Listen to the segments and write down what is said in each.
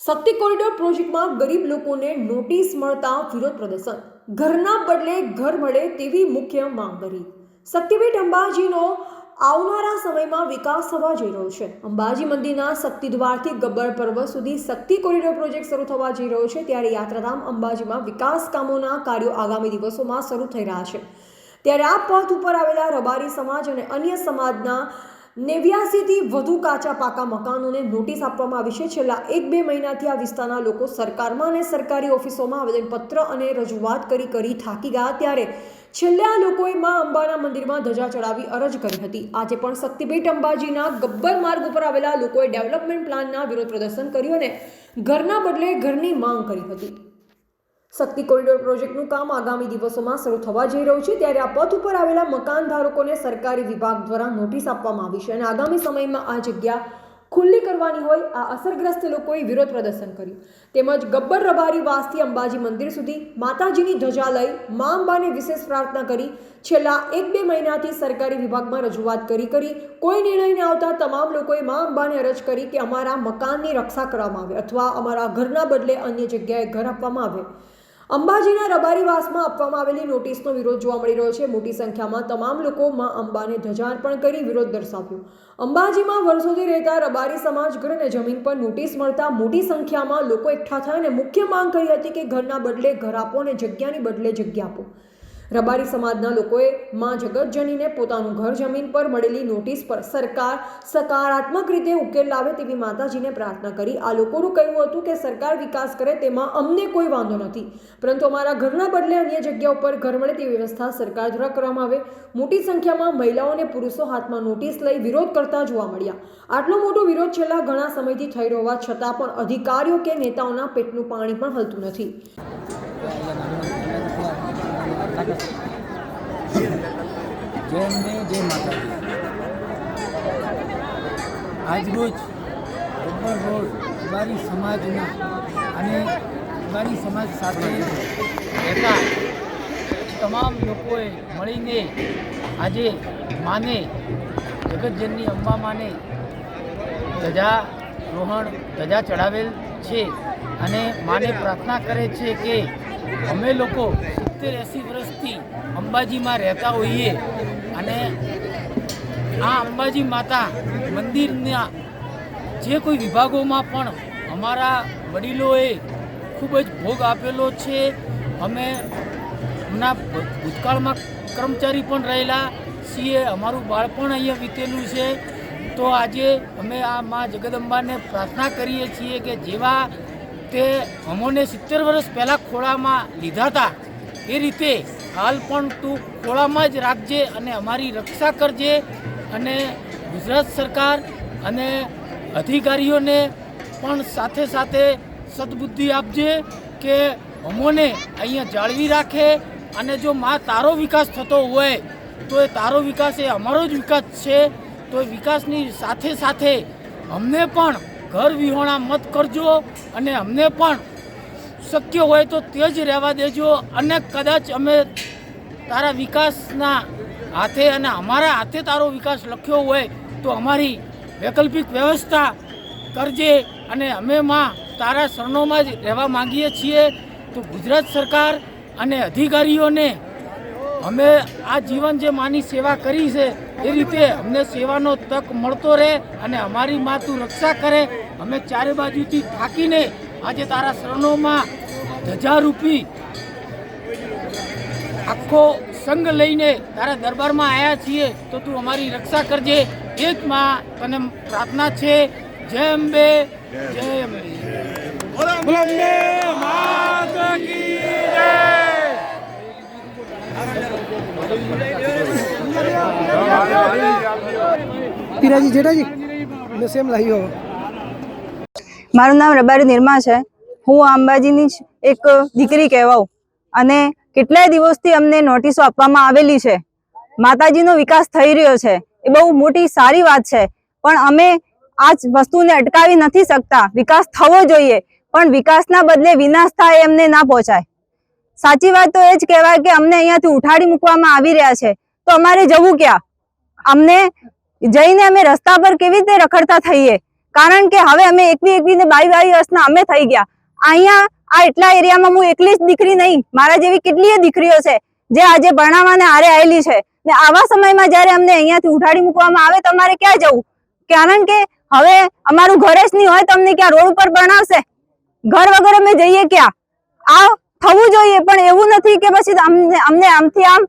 શક્તિ corridor પ્રોજેક્ટમાં ગરીબ લોકોને નોટિસ મળતા વિરોધ પ્રદર્શન. ઘરના બદલે ઘર મળે તેવી મુખ્ય માંગ કરી શક્તિપીઠ અંબાજીનો આવનારા સમયમાં વિકાસ થવા જઈ રહ્યો છે. અંબાજી મંદિરના શક્તિ દ્વારથી ગબ્બર પર્વત સુધી શક્તિ કોરિડોર પ્રોજેક્ટ શરૂ થવા જઈ રહ્યો છે. ત્યારે યાત્રાધામ અંબાજીમાં વિકાસ કામોના કાર્યો આગામી દિવસોમાં શરૂ થઈ રહ્યા છે. ત્યારે આ પથ ઉપર આવેલા રબારી સમાજ અને અન્ય સમાજના નેવ્યાસીથી વધુ કાચા પાકા મકાનોને નોટિસ આપવામાં આવી છે. છેલ્લા એક બે મહિનાથી આ વિસ્તારના લોકો સરકારમાં અને સરકારી ઓફિસોમાં આવેદનપત્ર અને રજૂઆત કરી કરી થાકી ગયા ત્યારે છેલ્લે લોકોએ મા અંબાના મંદિરમાં ધજા ચડાવી અરજ કરી હતી. આજે પણ શક્તિપીઠ અંબાજીના ગબ્બર માર્ગ ઉપર આવેલા લોકોએ ડેવલપમેન્ટ પ્લાનના વિરોધ પ્રદર્શન કર્યું અને ઘરના બદલે ઘરની માંગ કરી હતી. શક્તિ કોરિડોર પ્રોજેક્ટનું કામ આગામી દિવસોમાં શરૂ થવા જઈ રહ્યું છે. ત્યારે આ પથ ઉપર આવેલા મકાન ધારકોને સરકારી વિભાગ દ્વારા નોટિસ આપવામાં આવી છે અને આગામી સમયમાં આ જગ્યા ખુલ્લી કરવાની હોય આ અસરગ્રસ્ત લોકોએ વિરોધ પ્રદર્શન કર્યું. તેમજ ગબ્બર રબારી વાસથી અંબાજી મંદિર સુધી માતાજીની ધજા લઈ મા અંબાને વિશેષ પ્રાર્થના કરી, છેલ્લા એક બે મહિનાથી સરકારી વિભાગમાં રજૂઆત કરી કરી, કોઈ નિર્ણય ન આવતા તમામ લોકોએ મા અંબાને અરજ કરી કે અમારા મકાનની રક્ષા કરવામાં આવે અથવા અમારા ઘરના બદલે અન્ય જગ્યાએ ઘર આપવામાં આવે. અંબાજીના રબારીવાસમાં આપવામાં આવેલી નોટિસનો વિરોધ જોવા મળી રહ્યો છે. મોટી સંખ્યામાં તમામ લોકો માં અંબાને ધજાર્પણ કરી વિરોધ દર્શાવ્યો. અંબાજીમાં વર્ષોથી રહેતા રબારી સમાજ ઘર જમીન પર નોટિસ મળતા મોટી સંખ્યામાં લોકો એકઠા થયા અને મુખ્ય માંગ કરી હતી કે ઘરના બદલે ઘર આપો અને જગ્યાની બદલે જગ્યા આપો. રબારી સમાજના લોકોએ માં જગતજનીને પોતાનું ઘર જમીન પર મળેલી નોટિસ પર સરકાર સકારાત્મક રીતે ઉકેલ લાવે તેવી માતાજીને પ્રાર્થના કરી. આ લોકોનું કહેવું હતું કે સરકાર વિકાસ કરે તેમાં અમને કોઈ વાંધો નથી. પરંતુ અમારા ઘરના બદલે અન્ય જગ્યા ઉપર ઘર મળે તેવી વ્યવસ્થા સરકાર દ્વારા કરવામાં આવે. મોટી સંખ્યામાં મહિલાઓ અને પુરુષો હાથમાં નોટિસ લઈ વિરોધ કરતા જોવા મળ્યા. આટલો મોટો વિરોધ છેલ્લા ઘણા સમયથી થઈ રહ્યો હોવા છતાં પણ અધિકારીઓ કે નેતાઓના પેટનું પાણી પણ હલતું નથી. જય અંબે જય માતાજી. આજરોજ ગબ્બર રોડ રબારી સમાજના અને રબારી સમાજ સાથે રહેતા તમામ લોકોએ મળીને આજે માને, જગતજનની અંબા માને ધજા રોહણ ધજા ચડાવેલ છે અને માને પ્રાર્થના કરે છે કે અમે લોકો સિત્તેર એંસી વર્ષથી અંબાજીમાં રહેતા હોઈએ અને આ અંબાજી માતા મંદિરના જે કોઈ વિભાગોમાં પણ અમારા વડીલોએ ખૂબ જ ભોગ આપેલો છે. અમે હમણાં ભૂતકાળમાં કર્મચારી પણ રહેલા છીએ. અમારું બાળપણ અહીંયા વીતેલું છે. તો આજે અમે આ મા જગદંબાને પ્રાર્થના કરીએ છીએ કે જેવા તે અમોને સિત્તેર વર્ષ પહેલાં ખોળામાં લીધા હતા એ રીતે હાલ પણ તું ખોળામાં જ રાખજે અને અમારી રક્ષા કરજે અને ગુજરાત સરકાર અને અધિકારીઓને પણ સાથે સાથે સદબુદ્ધિ આપજે કે અમોને અહીંયા જાળવી રાખે અને જો માં તારો વિકાસ થતો હોય તો એ તારો વિકાસ એ અમારો જ વિકાસ છે, તો એ વિકાસની સાથે સાથે અમને પણ ઘર વિહોણા મત કરજો અને અમને પણ શક્ય હોય તો તે જ રહેવા દેજો અને કદાચ અમે તારા વિકાસના હાથે અને અમારા હાથે તારો વિકાસ લખ્યો હોય તો અમારી વૈકલ્પિક વ્યવસ્થા કરજે અને અમે માં તારા શરણોમાં જ રહેવા માંગીએ છીએ. તો ગુજરાત સરકાર અને અધિકારીઓને અમે આ જીવન જે માની સેવા કરી છે, એ રીતે અમને સેવાનો તક મળતો રહે અને અમારી માં રક્ષા કરે. અમે ચારે બાજુથી થાકીને આજે તારા શરણોમાં ધજારૂપી આખો સંઘ લઈને તારા દરબારમાં આવ્યા છીએ તો તું અમારી રક્ષા કરજે. એ જ માં તને પ્રાર્થના છે જય અંબે જય અંબે. પીરાજી જેઠાજી મેં સેમ લાવ્યો મારું નામ રબારી નિર્મા છે. હું અંબાજીની એક દીકરી કહેવાઉં. અને કેટલાય દિવસથી અમને નોટિસો આપવામાં આવેલી છે. માતાજીનો વિકાસ થઈ રહ્યો છે. એ બહુ મોટી સારી વાત છે. પણ અમે આ વસ્તુને અટકાવી નથી શકતા. વિકાસ થવો જોઈએ. પણ વિકાસના બદલે વિનાશ થાય એમને ના પહોંચાય. સાચી વાત તો એ જ કહેવાય કે અમને અહીંયાથી ઉઠાડી મૂકવામાં આવી રહ્યા છે. તો અમારે જવું ક્યાં? અમને જઈને અમે રસ્તા પર કેવી રીતે રખડતા થઈએ? કારણ કે હવે અમે એકવી એકવીને બાવી બાવી વર્ષના અમે થઈ ગયા. અહીંયા આ એટલા એરિયામાં હું એકલી જ દીકરી નહીં, મારા જેવી કેટલીય દીકરીઓ છે, જે આજે ભણાવવાને આરે આવેલી છે. ને આવા સમયમાં જ્યારે અમને અહીંયાથી ઉઠાડી મૂકવામાં આવે, તો અમારે ક્યાં જવું? કારણ કે હવે અમારું ઘર જ નહીં હોય તમને ક્યાં રોડ ઉપર ભણાવશે? ઘર વગર અમે જઈએ ક્યાં? આ થવું જોઈએ, પણ એવું નથી કે પછી અમને અમને આમથી આમ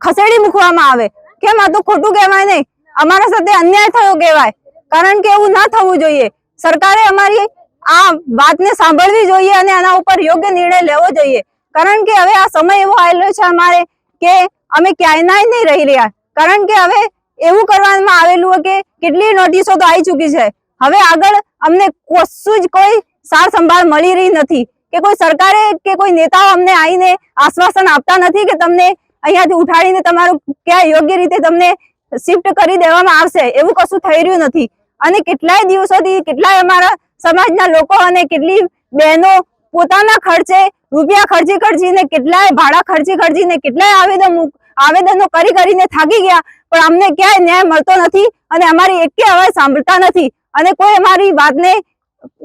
ખસેડી મૂકવામાં આવે. કેમ? આ તો ખોટું કહેવાય નહીં. અમારા સાથે અન્યાય થયો કહેવાય. કારણ કે એવું ના થવું જોઈએ. સરકારે અમારી આ વાતને સાંભળવી જોઈએ અને આના ઉપર યોગ્ય નિર્ણય લેવો જોઈએ. કારણ કે હવે આ સમય એવો આવેલો છે અમારે કે અમે ક્યાંય નહીં રહી રહ્યા. કારણ કે હવે એવું કરવામાં આવેલું કે કેટલી નોટિસો તો આવી ચૂકી છે. હવે આગળ અમને કશું જ કોઈ સાર સંભાળ મળી રહી નથી. કે કોઈ સરકારે કે કોઈ નેતાઓ અમને આવીને આશ્વાસન આપતા નથી કે તમને અહીંયાથી ઉઠાડીને તમારું ક્યાં યોગ્ય રીતે તમને શિફ્ટ કરી દેવામાં આવશે. એવું કશું થઈ રહ્યું નથી. અને કેટલાય દિવસોથી કેટલાય અમારા સમાજના લોકો અને કેટલી બહેનો પોતાના ખર્ચે રૂપિયા ખર્ચી ખર્ચીને કેટલાય ભાડા ખર્ચી ખર્ચીને કેટલાય આવેદન આવેદનો કરી કરીને થાકી ગયા. પણ અમને ક્યાંય ન્યાય મળતો નથી અને અમારી એકે અવાજ સાંભળતા નથી. અને કોઈ અમારી વાતને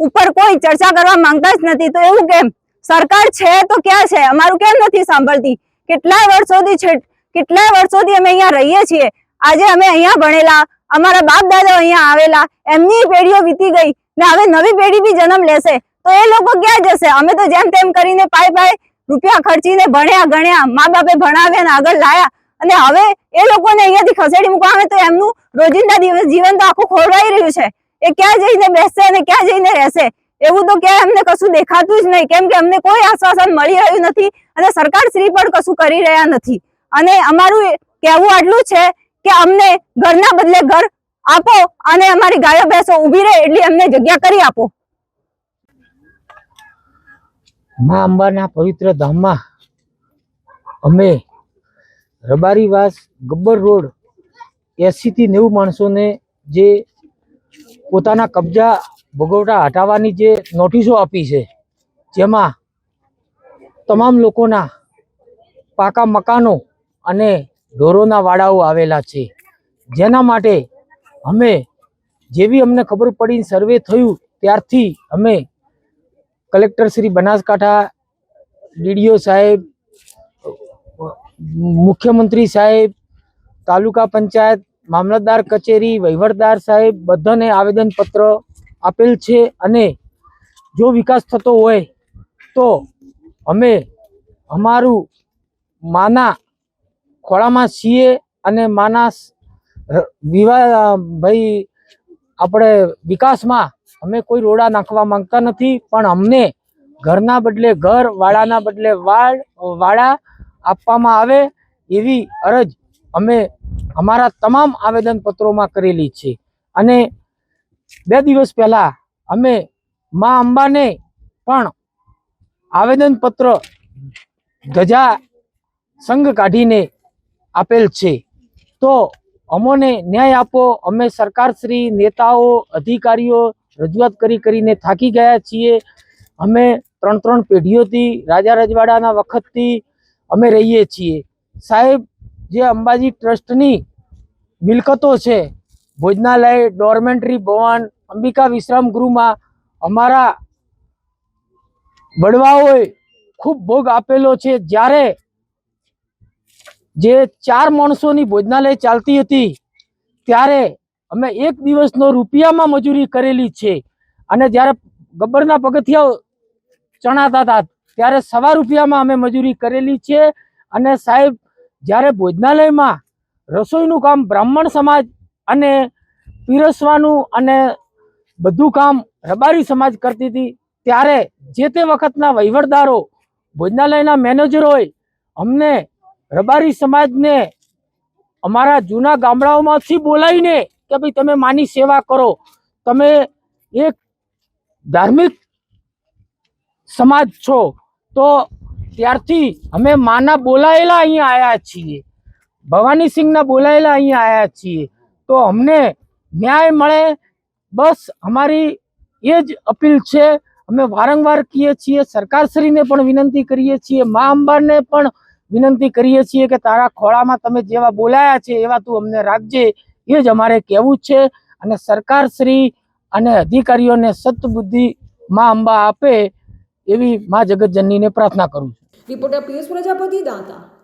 ઉપર કોઈ ચર્ચા કરવા માંગતા જ નથી. તો એવું કેમ? સરકાર છે તો ક્યાં છે? અમારું કેમ નથી સાંભળતી? કેટલાય વર્ષોથી છે કેટલાય વર્ષોથી અમે અહીંયા રહીએ છીએ. આજે અમે અહીંયા ભણેલા, અમારા બાપ દાદા અહીંયા આવેલા, એમની પેઢીઓ વીતી ગઈ. ને હવે નવી પેઢી બી જન્મ લેશે, તો એ લોકો ક્યાં જશે? અમે તો જેમ તેમ કરીને પાય પાય રૂપિયા ખર્ચીને ભણ્યા, ગણ્યા, મા બાપે ભણાવ્યા ને આગળ લાયા. અને હવે એ લોકોને અહીંયાથી ખસેડી મૂકવા આવે તો એમનું રોજિંદા દિવસ જીવન તો આખું ખોરવાઈ રહ્યું છે. એ ક્યાં જઈને બેસશે અને ક્યાં જઈને રહેશે? એવું તો ક્યાંય અમને કશું દેખાતું જ નહીં, કેમ કે અમને કોઈ આશ્વાસન મળી રહ્યું નથી અને સરકાર શ્રી પણ કશું કરી રહ્યા નથી. અને અમારું કહેવું આટલું છે કે અમને ઘરના બદલે ઘર આપો અને અમારી ગાયો ભેંસો ઊભી રહે એટલી અમને જગ્યા કરી આપો. મા અંબાના પવિત્ર ધામમાં અમે રબારીવાસ ગબ્બર રોડ એસીથી નેવું માણસોને જે પોતાના કબજા ભોગવટા હટાવવાની જે નોટિસો આપી છે, જેમાં તમામ લોકોના પાકા મકાનો અને ઢોરોના વાડાઓ આવેલા છે. જેના માટે અમે જેવી અમને ખબર પડી સર્વે થયું, ત્યારથી અમે કલેક્ટર શ્રી બનાસકાંઠા ડીડીઓ સાહેબ, મુખ્યમંત્રી સાહેબ, તાલુકા પંચાયત, મામલતદાર કચેરી, વહીવટદાર સાહેબ બધાને આવેદનપત્ર આપેલ છે અને જો વિકાસ થતો હોય તો અમે અમારું માના ખોળામાં છીએ અને માના ભાઈ, આપણે વિકાસમાં અમે કોઈ રોડા નાખવા માંગતા નથી, પણ અમને ઘરના બદલે ઘર, વાડાના બદલે વાડ, વાડા આપવામાં આવે એવી અરજ અમે અમારા તમામ આવેદનપત્રોમાં કરેલી છે. અને બે દિવસ પહેલાં અમે મા અંબાને પણ આવેદનપત્ર ધજા સંઘ કાઢીને આપેલ છે. તો અમોને ન્યાય આપો. અમે સરકારશ્રી, નેતાઓ, અધિકારીઓ રજૂઆત કરી કરીને થાકી ગયા છીએ. અમે ત્રણ ત્રણ પેઢીઓથી રાજા રજવાડાના વખતથી અમે રહીએ છીએ. સાહેબ, જે અંબાજી ટ્રસ્ટની મિલકતો છે, ભોજનાલય, ડોર્મેન્ટરી ભવન, અંબિકા વિશ્રામ ગૃહમાં અમારા વડવાઓએ ખૂબ ભોગ આપેલો છે. જ્યારે જે ચાર માણસોની ભોજનાલય ચાલતી હતી, ત્યારે અમે એક દિવસનો રૂપિયામાં મજૂરી કરેલી છે. અને જ્યારે ગબ્બરના પગથિયાઓ ચણાતા હતા, ત્યારે સવા રૂપિયામાં અમે મજૂરી કરેલી છે. અને સાહેબ, જ્યારે ભોજનાલયમાં રસોઈનું કામ બ્રાહ્મણ સમાજ અને પીરસવાનું અને બધું કામ રબારી સમાજ કરતી હતી, ત્યારે જે તે વખતના વહીવટદારો, ભોજનાલયના મેનેજરોએ અમને રબારી સમાજને અમારા જૂના ગામડાઓમાંથી બોલાવીને કે ભાઈ તમે માની સેવા કરો. તમે એક ધાર્મિક સમાજ છો, તો ત્યારથી અમે માના બોલાયેલા અહીંયા આવ્યા છીએ. ભવાની સિંહના બોલાયેલા અહીંયા આવ્યા છીએ. તો અમને ન્યાય મળે, બસ અમારી એ જ અપીલ છે. અમે વારંવાર કહીએ છીએ, સરકારશ્રીને પણ વિનંતી કરીએ છીએ, મા અંબાને પણ વિનંતી કરીએ છીએ કે તારા ખોળામાં તમે જેવા બોલાયા છે, એવા તું અમને રાખજે. એ જ અમારે કહેવું છે અને સરકાર શ્રી અને અધિકારીઓને સતબુદ્ધિ માં અંબા આપે એવી મા જગતજનનીને પ્રાર્થના કરું છું. રિપોર્ટર પ્રજાપતિ, દાંતા.